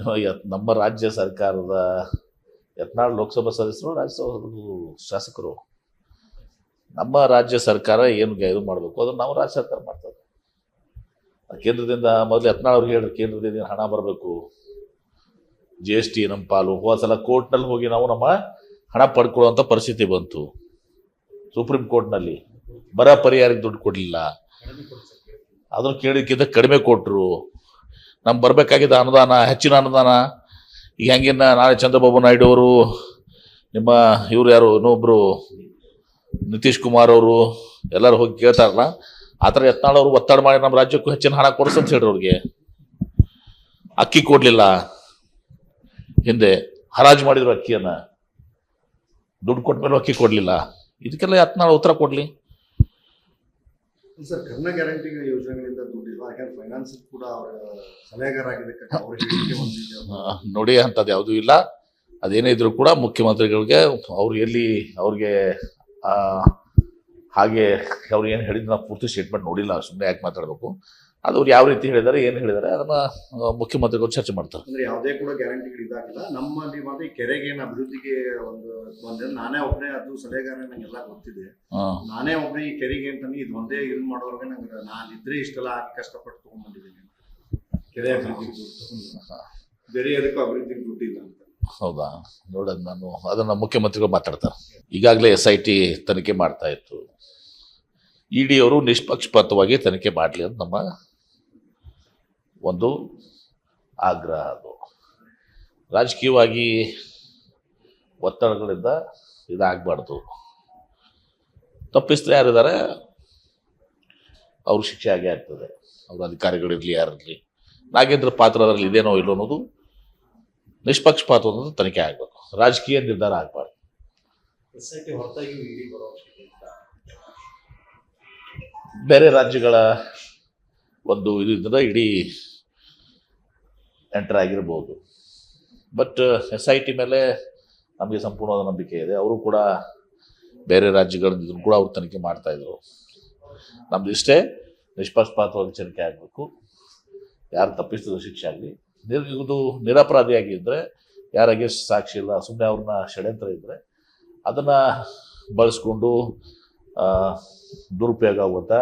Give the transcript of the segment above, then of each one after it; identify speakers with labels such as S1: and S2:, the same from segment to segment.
S1: ನಮ್ಮ ರಾಜ್ಯ ಸರ್ಕಾರದ ಯತ್ನಾಳ್ ಲೋಕಸಭಾ ಸದಸ್ಯರು ರಾಜ್ಯಸಭಾ ಶಾಸಕರು. ನಮ್ಮ ರಾಜ್ಯ ಸರ್ಕಾರ ಏನು ಇದು ಮಾಡಬೇಕು? ಅದನ್ನು ನಾವು ರಾಜ್ಯ ಸರ್ಕಾರ ಮಾಡ್ತದೆ ಕೇಂದ್ರದಿಂದ ಮೊದಲು ಯತ್ನಾಳ್ ಅವ್ರಿಗೆ ಹೇಳಿದ್ರು, ಕೇಂದ್ರದಿಂದ ಹಣ ಬರಬೇಕು? ಜಿ ಎಸ್ ಟಿ ನಮ್ಮ ಪಾಲು. ಹೋದ ಸಲ ಕೋರ್ಟ್ನಲ್ಲಿ ಹೋಗಿ ನಾವು ನಮ್ಮ ಹಣ ಪಡ್ಕೊಳ್ಳುವಂಥ ಪರಿಸ್ಥಿತಿ ಬಂತು. ಸುಪ್ರೀಂ ಕೋರ್ಟ್ನಲ್ಲಿ. ಬರ ಪರಿಹಾರಕ್ಕೆ ದುಡ್ಡು ಕೊಡಲಿಲ್ಲ. ಅದನ್ನು ಕೇಳಿದ್ದಕ್ಕಿಂತ ಕಡಿಮೆ ಕೊಟ್ಟರು ನಮ್ಗೆ ಬರಬೇಕಾಗಿದ್ದ ಅನುದಾನ, ಹೆಚ್ಚಿನ ಅನುದಾನ. ಈಗ ಹೆಂಗಿನ ನಾಳೆ ಚಂದ್ರಬಾಬು ನಾಯ್ಡು ಅವರು, ನಿಮ್ಮ ಇವ್ರು ಯಾರು ಇನ್ನೊಬ್ಬರು ನಿತೀಶ್ ಕುಮಾರ್ ಅವರು, ಎಲ್ಲರೂ ಹೋಗಿ ಕೇಳ್ತಾರಲ್ಲ, ಆ ಥರ ಯತ್ನಾಳವರು ಒತ್ತಡ ಮಾಡಿ ನಮ್ಮ ರಾಜ್ಯಕ್ಕೂ ಹೆಚ್ಚಿನ ಹಣ ಕೊಡಿಸಂತ ಹೇಳ್ರಿ ಅವ್ರಿಗೆ. ಅಕ್ಕಿ ಕೊಡಲಿಲ್ಲ. ಹಿಂದೆ ಹರಾಜು ಮಾಡಿದ್ರು ಅಕ್ಕಿಯನ್ನು. ದುಡ್ಡು ಕೊಟ್ಟ ಮೇಲೆ ಅಕ್ಕಿ ಕೊಡಲಿಲ್ಲ. ಇದಕ್ಕೆಲ್ಲ ಯತ್ನಾಳ ಉತ್ತರ ಕೊಡಲಿ.
S2: ಸರ್, ಕರ್ನ ಗ್ಯಾರಂಟಿ ಯೋಜನೆಗಳಿಂದ ದುಡ್ಡಿಲ್ಲ. ಯಾಕಂದ್ರೆ ಫೈನಾನ್ಸ್ ಕೂಡ ಅವರ ಸಲಹೆಗಾರ
S1: ನೋಡಿ ಅಂಥದ್ದು ಯಾವುದೂ ಇಲ್ಲ. ಅದೇನೇ ಇದ್ರೂ ಕೂಡ ಮುಖ್ಯಮಂತ್ರಿಗಳಿಗೆ ಅವ್ರು ಎಲ್ಲಿ ಅವ್ರಿಗೆ ಹಾಗೆ ಅವ್ರು ಏನು ಹೇಳಿದ್ರು ನಾವು ಪೂರ್ತಿ ಸ್ಟೇಟ್ಮೆಂಟ್ ನೋಡಿಲ್ಲ. ಸುಮ್ಮನೆ ಯಾಕೆ ಮಾತಾಡಬೇಕು? ಅದು ಅವ್ರು ಯಾವ ರೀತಿ ಹೇಳಿದ್ದಾರೆ ಏನು ಹೇಳಿದ್ದಾರೆ ಅದನ್ನು ಮುಖ್ಯಮಂತ್ರಿಗಳು ಚರ್ಚೆ ಮಾಡ್ತಾರೆ.
S2: ಅಂದ್ರೆ ಯಾವುದೇ ಕೂಡ ಗ್ಯಾರಂಟಿಗಳು ಇದಾಗಿಲ್ಲ. ನಮ್ಮಲ್ಲಿ ಮಾತ್ರ ಈ ಕೆರೆಗೆ ಅಭಿವೃದ್ಧಿಗೆ ಒಂದು ಬಂದ್ರೆ ನಾನೇ ಒಬ್ಬನೇ ಅದು ಸಲಹೆಗಾರ ನಂಗೆಲ್ಲ ಗೊತ್ತಿದೆ. ನಾನೇ ಒಬ್ಬನೇ ಈ ಕೆರೆಗೆ ಅಂತ ಇದು ಒಂದೇ ಇದು ಮಾಡೋರ್ಗೆ ನಂಗೆ ನಾನು ಇದ್ರೆ ಇಷ್ಟೆಲ್ಲ ಹಾಕಿ ಕಷ್ಟಪಟ್ಟು ತಗೊಂಡ್ಬಂದಿದ್ದೀನಿ ಕೆರೆ ಅಭಿವೃದ್ಧಿ ಬೇರೆ ಅದಕ್ಕೂ ಅಭಿವೃದ್ಧಿ ದುಡ್ಡಿಲ್ಲ ಅಂತ.
S1: ಹೌದಾ? ನೋಡೋದು ನಾನು ಅದನ್ನು ಮುಖ್ಯಮಂತ್ರಿಗಳು ಮಾತಾಡ್ತಾರೆ. ಈಗಾಗಲೇ ಎಸ್ ಐ ಟಿ ತನಿಖೆ ಮಾಡ್ತಾ ಇತ್ತು. ಇ ಡಿ ಅವರು ನಿಷ್ಪಕ್ಷಪಾತವಾಗಿ ತನಿಖೆ ಮಾಡಲಿ ಅಂತ ನಮ್ಮ ಒಂದು ಆಗ್ರಹ ಅದು. ರಾಜಕೀಯವಾಗಿ ಒತ್ತಡಗಳಿಂದ ಇದಾಗಬಾರ್ದು. ತಪ್ಪಿಸ್ತಾರೆ ಯಾರಿದ್ದಾರೆ? ಅವ್ರ ಶಿಕ್ಷೆ ಆಗೇ ಆಗ್ತದೆ. ಅವ್ರ ಅಧಿಕಾರಿಗಳಿರಲಿ ಯಾರಿರಲಿ. ನಾಗೇಂದ್ರ ಪಾತ್ರ ಅದರಲ್ಲಿ ಇದೇನೋ ಇಲ್ಲೋ ಅನ್ನೋದು ನಿಷ್ಪಕ್ಷಪಾತ ಅನ್ನೋದು ತನಿಖೆ ಆಗಬೇಕು. ರಾಜಕೀಯ ನಿರ್ಧಾರ ಆಗಬಾರ್ದು.
S2: ಬೇರೆ
S1: ರಾಜ್ಯಗಳ ಒಂದು ಇದರಿಂದ ಇಡೀ ಎಂಟರ್ ಆಗಿರ್ಬೋದು. ಬಟ್ ಎಸ್ ಐ ಟಿ ಮೇಲೆ ನಮಗೆ ಸಂಪೂರ್ಣವಾದ ನಂಬಿಕೆ ಇದೆ. ಅವರು ಕೂಡ ಬೇರೆ ರಾಜ್ಯಗಳಿಂದ ಕೂಡ ಅವ್ರು ತನಿಖೆ ಮಾಡ್ತಾ ಇದ್ರು. ನಮ್ದು ಇಷ್ಟೇ, ನಿಷ್ಪಕ್ಷಪಾತವಾಗಿ ತನಿಖೆ ಆಗಬೇಕು. ಯಾರು ತಪ್ಪಿಸಿದ್ರು ಶಿಕ್ಷೆ ಆಗಲಿ. ನಿರ್, ಇದು ನಿರಪರಾಧಿಯಾಗಿದ್ದರೆ ಯಾರಾಗೆ ಸಾಕ್ಷಿ ಇಲ್ಲ ಸುಮ್ಮನೆ ಅವ್ರನ್ನ ಷಡ್ಯಂತ್ರ ಇದ್ದರೆ ಅದನ್ನು ಬಳಸ್ಕೊಂಡು ದುರುಪಯೋಗ ಆಗುವಂಥ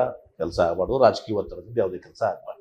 S1: ಕೆಲಸ ಆಗಬಾರ್ದು. ರಾಜಕೀಯ ಒತ್ತಡದಿಂದ ಯಾವುದೇ ಕೆಲಸ ಆಗಬಾರ್ದು.